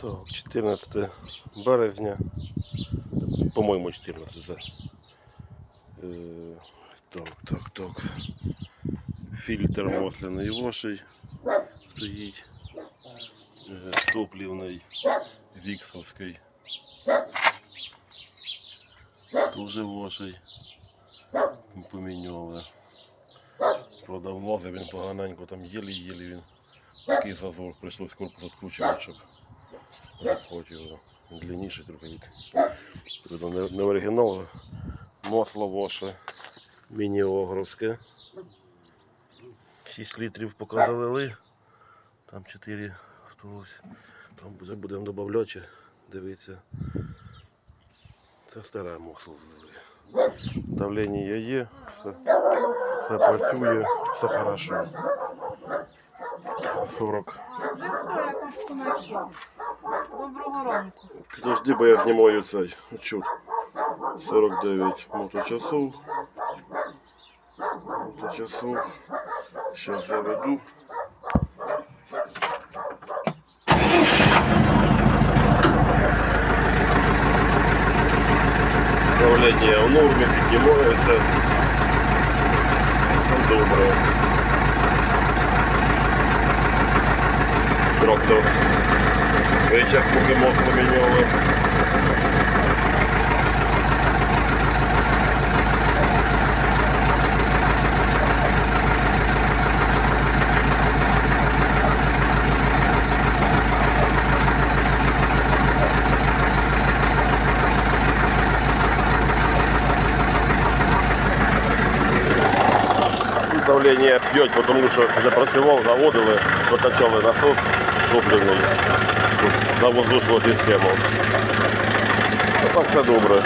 Так, 14 березня. По-моєму, 14 це. Е, так, так, так. Фільтр масляний воший стоїть. Е, Топлівний віксовський. Дуже воший. Поміняли. Правда, влазив він поганенько, там єлі-єлі він. Такий зазор, прийшлось корпус відкручувати, щоб запхати його. Длинніший трохи від. Не, не оригінал, масло ваше. Міні-огровське. 6 літрів поки залили. Там 4 осталось. Там вже будемо додавати, дивіться. Це старе масло. Давлення є, все, все працює, все хорошо. 40. Вже все, я кнопку знайшла. Доброго ранку. Підожди, бо я знімаю цей отчет. 49 моточасов. Моточасов. Сейчас заведу. Давление в нормі Доброго Все добре. Трактор. Вичах поки масло міняли. Давление пьете, потому что запрацював, заводили, поточали насос топливний на воздушну систему. А так все добре.